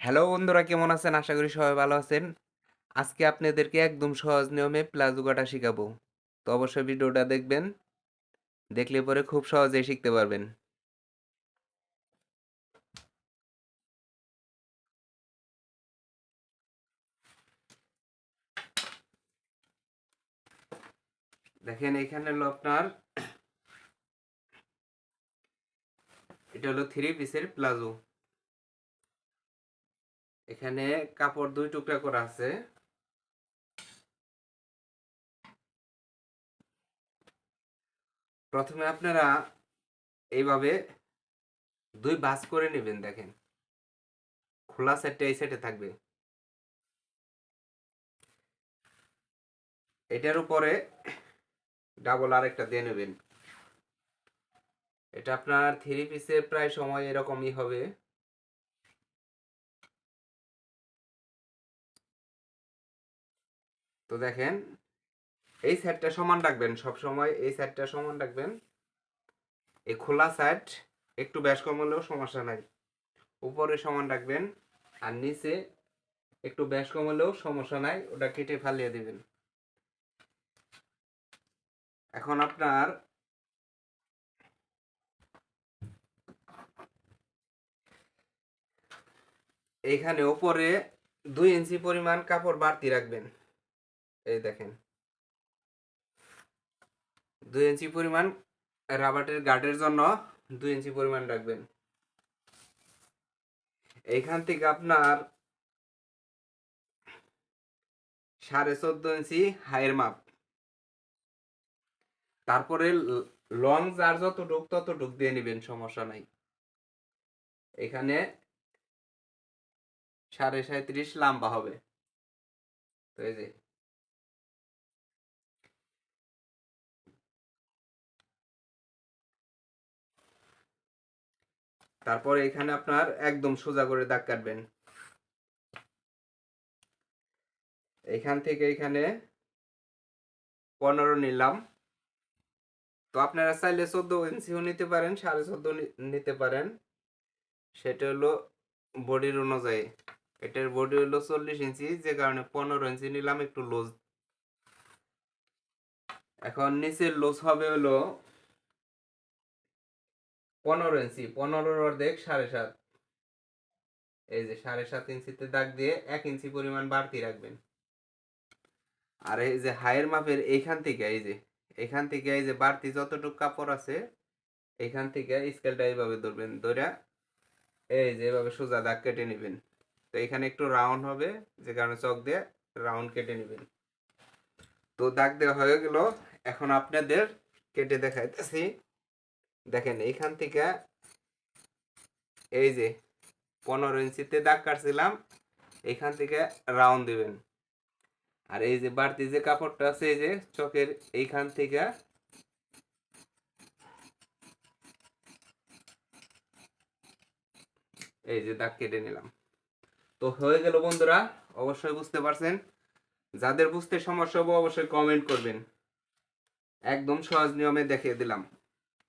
Hello বন্ধুরা, কেমন আছেন? আশা করি সবাই ভালো আছেন। আজকে আপনাদেরকে একদম সহজ নিয়মে প্লাজো কাটা শেখাবো। তো অবশ্যই ভিডিওটা দেখবেন, দেখলে পরে খুব সহজেই শিখতে পারবেন। দেখেন, এখানে হলো আপনার, এটা হলো থ্রি পিসের প্লাজো। এখানে কাপড় দুই টুকরা করা আছে। প্রথমে আপনারা এইভাবে দুই বাস করে নেবেন, দেখেন। খোলা সেটটা এই সেটে থাকবে। এটার উপরে ডাবল আরেকটা দিয়ে নেবেন। এটা আপনার থ্রি পিসে প্রায় সময় এরকমই হবে। তো দেখেন, এই সেটটা সমান রাখবেন সব সময় এই সেটটা সমান রাখবেন। এই খোলা সেট একটু ব্যাস কম হলেও সমস্যা নাই। উপরে সমান রাখবেন আর নিচে একটু ব্যাস কম হলেও সমস্যা নাই, ওটা কেটে ফালিয়ে দিবেন। এখন আপনার এইখানে উপরে দুই ইঞ্চি পরিমাণ কাপড় বাড়তি রাখবেন। এই দেখেন। দুই ইঞ্চি পরিমাণ রাবারের গার্ডের জন্য দুই ইঞ্চি পরিমাণ রাখবেন। এইখান থেকে আপনার সাড়ে চোদ্দ ইঞ্চি হাইয়ের মাপ। তারপরে লং যার দিয়ে নেবেন, সমস্যা নাই। এখানে সাড়ে সাঁত্রিশ লম্বা হবে। তো এই যে তারপর এখানে আপনার একদম সোজা করে দাগ কাটবেন। এখান থেকে এখানে পনেরো নিলাম। তো আপনারা চাইলে চোদ্দ ইঞ্চিও নিতে পারেন, সাড়ে চোদ্দ নিতে পারেন। সেটা হলো বডির অনুযায়ী। এটার বডি হলো চল্লিশ ইঞ্চি, যে কারণে পনেরো ইঞ্চি নিলাম একটু লোজ এখন নিচের লোজ হবে হলো পনেরো ইঞ্চি পনেরোর অর্ধেক সাড়ে সাত। এই যে সাড়ে সাত ইঞ্চিতে দাগ দিয়ে এক ইঞ্চি পরিমাণ বাড়তি রাখবেন। আর এই যে হায়ের মাপের এইখান থেকে, এই যে এখান থেকে এই যে বাড়তি যতটুকু কাপড় আছে এখান থেকে স্কেলটা এইভাবে ধরবেন ধরে এই যে এভাবে সোজা দাগ কেটে নেবেন। তো এখানে একটু রাউন্ড হবে, যে কারণে চক দিয়ে রাউন্ড কেটে নেবেন। তো দাগ দেওয়া হয়ে গেল। এখন আপনাদের কেটে দেখাইতেছি দেখেন, এইখান থেকে এই যে পনেরো ইঞ্চিতে দাগ কাটছিলাম, এইখান থেকে রাউন্ড দিবেন। আর এই যে বাড়তি যে কাপড়টা আছে, এই যে চকের এইখান থেকে এই যে দাগ কেটে নিলাম। তো হয়ে গেল বন্ধুরা, অবশ্যই বুঝতে পারছেন। যাদের বুঝতে সমস্যা হবে, অবশ্যই কমেন্ট করবেন। একদম সহজ নিয়মে দেখিয়ে দিলাম।